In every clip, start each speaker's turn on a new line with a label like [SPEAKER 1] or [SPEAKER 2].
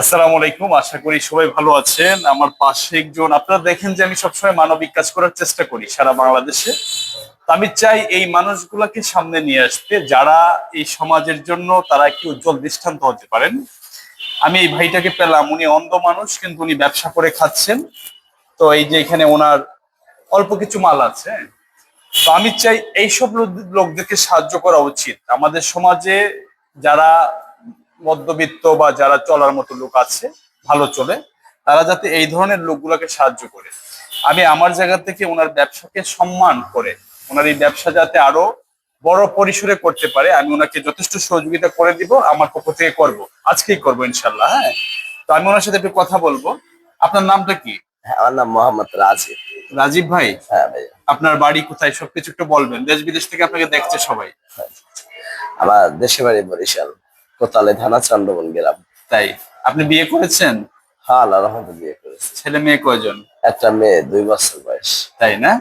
[SPEAKER 1] আসসালামু আলাইকুম, আশা করি সবাই ভালো আছেন। আমার পাশে একজন, আপনারা দেখেন যে আমি সবসময় মানবিক কাজ করার চেষ্টা করি সারা বাংলাদেশে। আমি চাই এই মানুষগুলোকে সামনে নিয়ে আসতে, যারা এই সমাজের জন্য তারা একটি উজ্জ্বল দৃষ্টান্ত হতে পারেন। আমি এই ভাইটাকে পেলাম, উনি অন্ধ মানুষ, কিন্তু উনি ব্যবসা করে খাচ্ছেন। তো এই যে এখানে ওনার অল্প কিছু মাল আছে তো আমি চাই এইসব লোক- লোকদেরকে সাহায্য করা উচিত। আমাদের সমাজে যারা মধ্যবিত্ত বা যারা চলার মতো লোক আছে, ভালো চলে, তারা যাতে এই ধরনের লোকগুলোকে সাহায্য করে। আমি আমার জায়গা থেকে ওনার ব্যবসাকে সম্মান করে, ওনার এই ব্যবসা যাতে আরও বড় পরিসরে করতে পারে, আমি ওনাকে যথেষ্ট সহযোগিতা করে দিব, আমার পক্ষ থেকে করব। আজকেই করব ইনশাল্লাহ হ্যাঁ? তো আমি ওনার সাথে একটু কথা বলব। আপনার নামটা কি?
[SPEAKER 2] হ্যাঁ, আমার নাম মোহাম্মদ রাজি
[SPEAKER 1] রাজীব ভাই?
[SPEAKER 2] হ্যাঁ ভাইয়া
[SPEAKER 1] আপনার বাড়ি কোথায়? সবকিছু একটু বলবেন। দেশ বিদেশ থেকে আপনাকে দেখছে সবাই।
[SPEAKER 2] আমার দেশে বাড়ি বরিশাল কোতালে থানা চন্দ্রবন গ্রাম।
[SPEAKER 1] তাই? আপনি বিয়ে করেছেন?
[SPEAKER 2] হ্যাঁ আল্লাহ রহমতে বিয়ে করেছি।
[SPEAKER 1] ছেলে মেয়ে কয়জন?
[SPEAKER 2] একটা মেয়ে দুই বছর বয়স।
[SPEAKER 1] তাই না?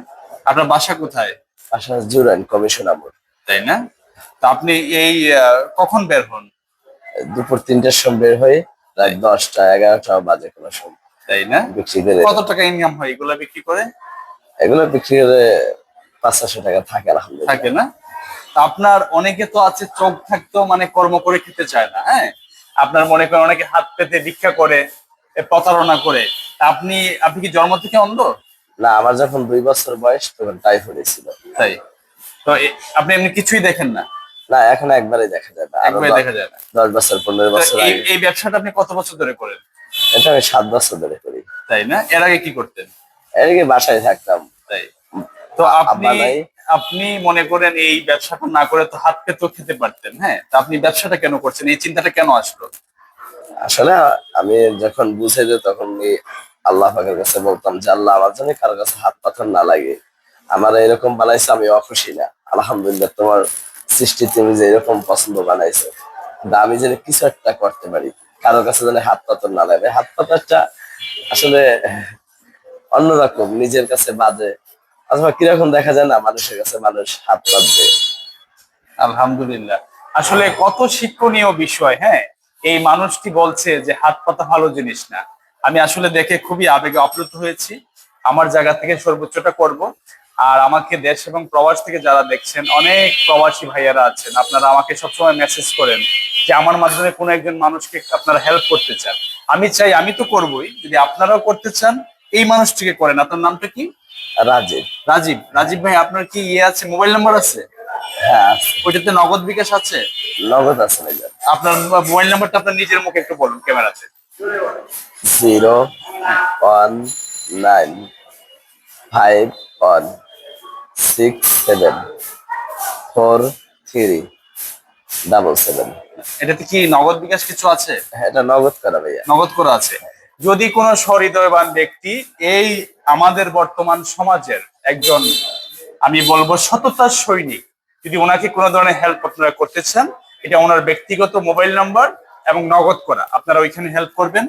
[SPEAKER 1] আপনার বাসা কোথায়?
[SPEAKER 2] আশা জুরাইন কমিশন আমর
[SPEAKER 1] তাই না? তো আপনি এই আহ, কখন বের হন?
[SPEAKER 2] দুপুর তিনটার সময় বের হয়ে রাত দশটা এগারোটা বাজে কোনো সময়।
[SPEAKER 1] তাই না?
[SPEAKER 2] বিক্রি করে
[SPEAKER 1] কত টাকা ইনকাম হয় এগুলা বিক্রি করে?
[SPEAKER 2] এগুলো বিক্রি করে পাঁচ ছশো টাকা থাকে আলহামদুলিল্লাহ।
[SPEAKER 1] থাকে না? আপনার অনেকে তো আছে চোখ থাকতো মানে কর্ম করে খেতে চায় না হ্যাঁ? আপনার মনে করেন অনেকে হাত পেতে ভিক্ষা করে প্রতারণা করে। আপনি আপনি কি জন্ম থেকে অন্ধ?
[SPEAKER 2] না আমার যখন দুই বছর বয়স তখন টাইফয়েড ছিল।
[SPEAKER 1] তাই। তো আপনি এমনি কিছুই দেখেন না?
[SPEAKER 2] না এখন একবারে দেখা যায় না।
[SPEAKER 1] একবারে দেখা যায় না।
[SPEAKER 2] দশ বছর পনেরো বছর
[SPEAKER 1] এই এই ব্যবসাটা আপনি কত বছর ধরে করেন?
[SPEAKER 2] এটা আমি সাত বছর ধরে করি।
[SPEAKER 1] তাই না? এর আগে কি করতেন?
[SPEAKER 2] এর আগে বাসায় থাকতাম।
[SPEAKER 1] তাই। তো আপনি আপনি মনে করেন এই ব্যবসাটা না করে তো হাত পেতেও খেতে পারতেন হ্যাঁ? তা আপনি ব্যবসাটা কেন করছেন? এই চিন্তাটা কেন আসলো?
[SPEAKER 2] আসলে আমি যখন বুঝে যে তখন আল্লাহ পাকের কাছে বলতাম যে আল্লাহ আমার জন্য কারোর কাছে হাত পাথর না লাগে। আমার এরকম বানাইছে আমি অখুশি না। আলহামদুলিল্লাহ তোমার সৃষ্টি তুমি যে এরকম পছন্দ বানাইছো। আমি যেন কিছু একটা করতে পারি। কারোর কাছে যেন হাত পাথর না লাগে। হাত পাথরটা আসলে অন্যরকম, নিজের কাছে বাজে। অথবা কীরকম দেখা যায় না, মানুষের কাছে মানুষ হাত পাতবে
[SPEAKER 1] আলহামদুলিল্লাহ। আসলে কত শিক্ষণীয় বিষয় হ্যাঁ? এই মানুষটি বলছে যে হাত পাতা ভালো জিনিস না। আমি আসলে দেখে খুবই আবেগে আপ্লুত হয়েছি। আমার জায়গা থেকে সর্বোচ্চটা করব। আর আমাকে দেশ এবং প্রবাস থেকে যারা দেখছেন অনেক প্রবাসী ভাইয়ারা আছেন আপনারা আমাকে সবসময় মেসেজ করেন যে আমার মাধ্যমে কোনো একজন মানুষকে আপনারা হেল্প করতে চান। আমি চাই আমি তো করবই যদি আপনারাও করতে চান এই মানুষটিকে করেন। আপনার নামটা কি?
[SPEAKER 2] রাজীব।
[SPEAKER 1] রাজীব। রাজীব ভাই আপনার কি ইয়ে আছে মোবাইল নাম্বার আছে?
[SPEAKER 2] হ্যাঁ
[SPEAKER 1] ওইটাতে নগদ বিকাশ আছে?
[SPEAKER 2] নগদ আছে
[SPEAKER 1] আপনার মোবাইল নাম্বারটা আপনার নিজের মুখে একটু বলুন ক্যামেরাতে।
[SPEAKER 2] Zero one nine five one six seven four three double seven.
[SPEAKER 1] এটাতে কি নগদ বিকাশ কিছু আছে?
[SPEAKER 2] এটা নগদ করা ভাইয়া।
[SPEAKER 1] নগদ করা আছে। যদি কোনো সহৃদয়বান ব্যক্তি এই আমাদের বর্তমান সমাজের একজন আমি বলব সততার সৈনিক যদি ওনাকে কোনো ধরনের হেল্প আপনারা করতে চান এটা ওনার ব্যক্তিগত মোবাইল নাম্বার এবং নগদ করা। আপনারা ওইখানে হেল্প করবেন।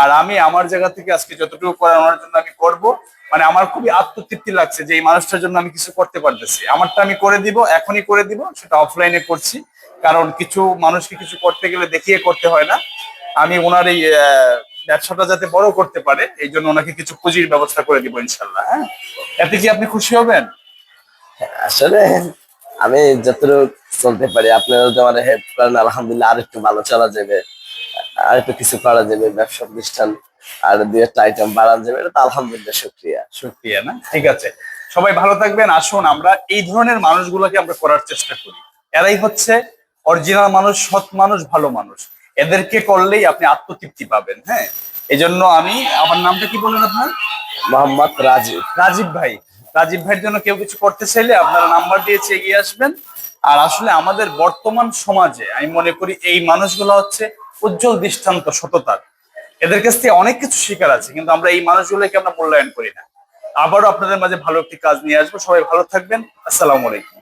[SPEAKER 1] আর আমি আমার জায়গা থেকে আজকে যতটুকু করার ওনার জন্য আমি করব মানে আমার খুবই আত্মতৃপ্তি লাগছে যে এই মানুষটার জন্য আমি কিছু করতে পারতেছি। আমারটা আমি করে দিব, এখনই করে দিব, সেটা অফলাইনে করছি। কারণ কিছু মানুষকে কিছু করতে গেলে দেখিয়ে করতে হয় না। আমি ওনার এই ব্যবসাটা যাতে বড় করতে পারে, এই জন্য ওনাকে কিছু পুঁজির ব্যবস্থা করে দিব ইনশাল্লাহ হ্যাঁ? এতে কি আপনি খুশি হবেন?
[SPEAKER 2] আসলে আমি যতটুকু চলতে পারি আপনারা আমার হেল্প করেন, আলহামদুলিল্লাহ আর একটু ভালো চলা যাবে। আর একটু কিছু করা যাবে ব্যবসা প্রতিষ্ঠান আর দুই একটা আইটেম বাড়ানো যাবে এটা তো আলহামদুলিল্লাহ শুক্রিয়া।
[SPEAKER 1] শুক্রিয়া না? ঠিক আছে। সবাই ভালো থাকবেন আসুন আমরা এই ধরনের মানুষগুলোকে আমরা করার চেষ্টা করি। এরাই হচ্ছে অরিজিনাল মানুষ সৎ মানুষ ভালো মানুষ। এদেরকে করলেই আপনি আত্মতৃপ্তি পাবেন হ্যাঁ? এই জন্য আমি আমার নামটা কি বলেন আপনার?
[SPEAKER 2] মোহাম্মদ রাজীব।
[SPEAKER 1] রাজীব ভাই। রাজীব ভাইয়ের জন্য কেউ কিছু করতে চাইলে আপনারা নাম্বার দিয়েছে এগিয়ে আসবেন। আর আসলে আমাদের বর্তমান সমাজে আমি মনে করি এই মানুষগুলো হচ্ছে উজ্জ্বল দৃষ্টান্ত সততার। এদের কাছ থেকে অনেক কিছু শিকার আছে, কিন্তু আমরা এই মানুষগুলোকে আমরা মূল্যায়ন করি না। আবারও আপনাদের মাঝে ভালো একটি কাজ নিয়ে আসব। সবাই ভালো থাকবেন। আসসালামু আলাইকুম।